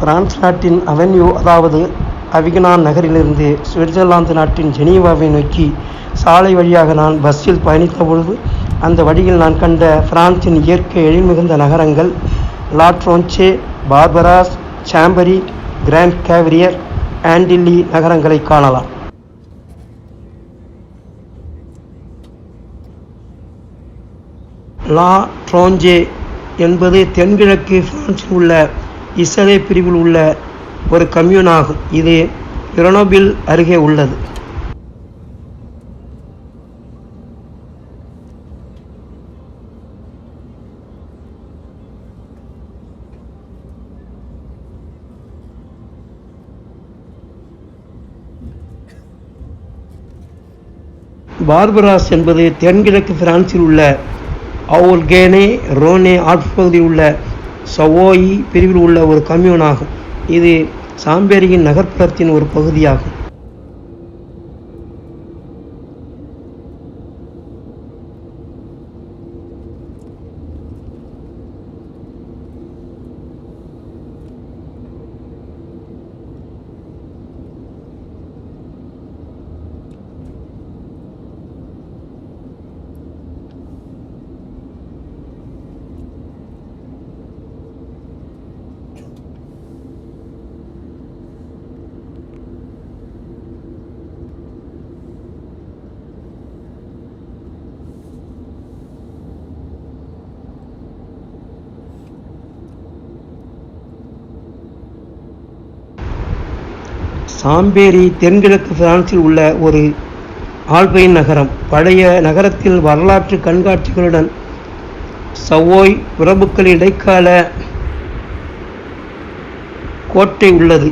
France நாட்டின் avenue அதாவது அவிகனான் நகரிலிருந்து சுவிட்சர்லாந்து நாட்டின் ஜெனீவாவை நோக்கி சாலை வழியாக நான் பஸ்ஸில் பயணித்த பொழுது அந்த வழியில் நான் கண்ட பிரான்சின் இயற்கை எழில்மிகுந்த நகரங்கள் லாட்ரோன்ச்சே பார்பராஸ் சாம்பரி கிராண்ட் கேவரியர் ஆண்டில்லி நகரங்களை காணலாம். லா ட்ரோஞ்சே என்பது தென்கிழக்கு பிரான்சில் உள்ள இசலே பிரிவில் உள்ள ஒரு கம்யூன் ஆகும் இது யுரனோபில் அருகே உள்ளது. பார்பராஸ் என்பது தென்கிழக்கு பிரான்சில் உள்ள அவுல்கேனே ரோனே ஆட்சி பகுதியில் உள்ள சவோயி பிரிவில் உள்ள ஒரு கம்யூன் ஆகும் இது சாம்பேரியின் நகர்ப்புறத்தின் ஒரு பகுதியாகும். சாம்பேரி தென்கிழக்கு பிரான்சில் உள்ள ஒரு ஆல்பைன் நகரம். பழைய நகரத்தில் வரலாற்று கண்காட்சிகளுடன் சவோய் பிரபுக்களின் இடைக்கால கோட்டை உள்ளது.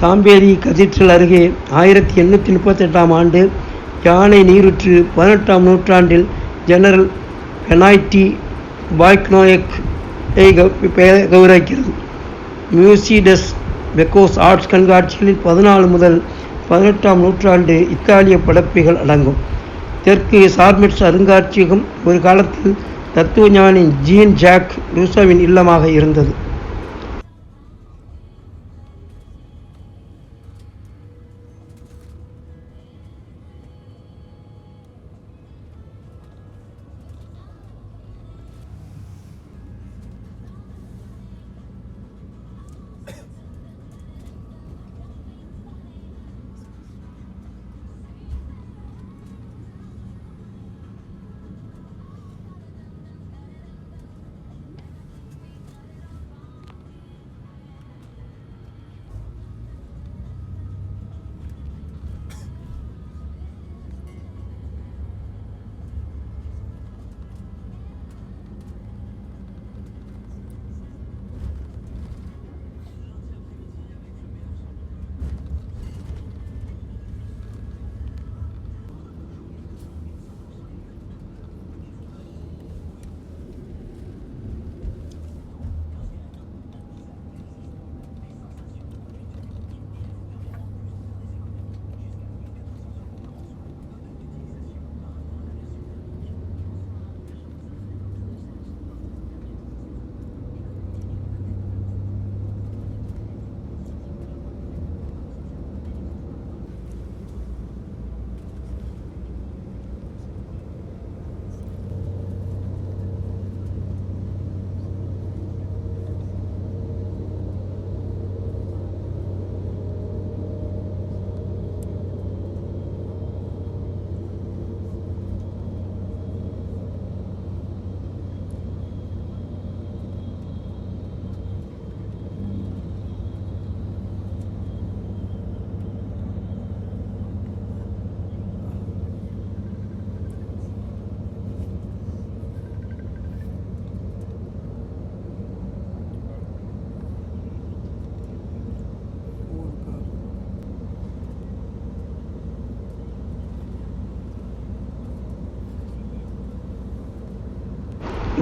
சாம்பேரி கதீட்ரல் அருகே ஆயிரத்தி எண்ணூற்றி முப்பத்தெட்டாம் ஆண்டு யானை நீருற்று பதினெட்டாம் நூற்றாண்டில் ஜெனரல் பெனாய்டி பாய்க்னோயக் பெயர் கௌரவிக்கிறது. மியூசிடஸ் பெக்கோஸ் ஆர்ட்ஸ் கண்காட்சிகளில் பதினாலு முதல் பதினெட்டாம் நூற்றாண்டு இத்தாலிய படைப்புகள் அடங்கும். தெற்கு சார்மெட்ஸ் அருங்காட்சியகம் ஒரு காலத்தில் தத்துவஞானி ஜீன் ஜாக் ரூசோவின் இல்லமாக இருந்தது.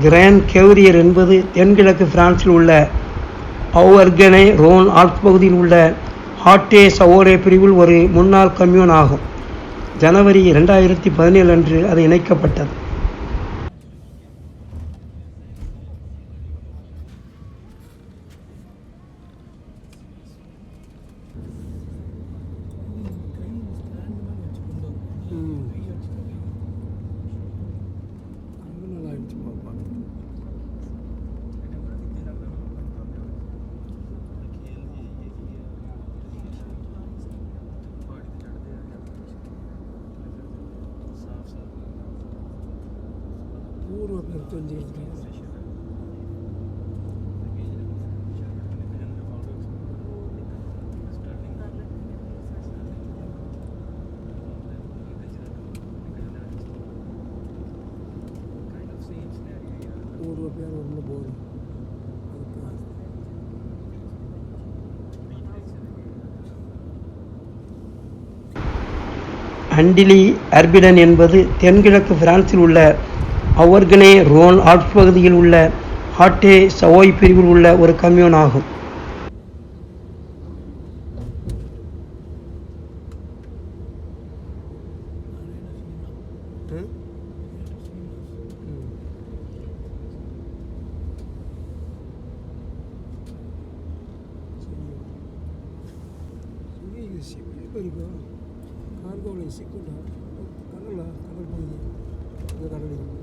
கிராண்ட் கெவ்ரியர் என்பது தென்கிழக்கு பிரான்சில் உள்ள அவ்வர்கனே ரோன் ஆல்ப் பகுதியில் உள்ள ஹாட்டே சவோரே பிரிவில் ஒரு முன்னாள் கம்யூன் ஆகும். ஜனவரி ரெண்டாயிரத்தி பதினேழு அன்று அது இணைக்கப்பட்டது. இருபத்தஞ்சி நூறு ரூபாய் ஒன்று போதும் அண்டிலி அர்பிடன் என்பது தென்கிழக்கு பிரான்சில் உள்ள அவர்களே ரோன் ஆல்ப்ஸ் பகுதியில் உள்ள ஹாட்டே சவோய் பிரிவில் உள்ள ஒரு கம்யூன் ஆகும் சரி இது கார்கோவில் ஷிப்புண்டா கடலா கடல் பகுதி. இந்த கடல்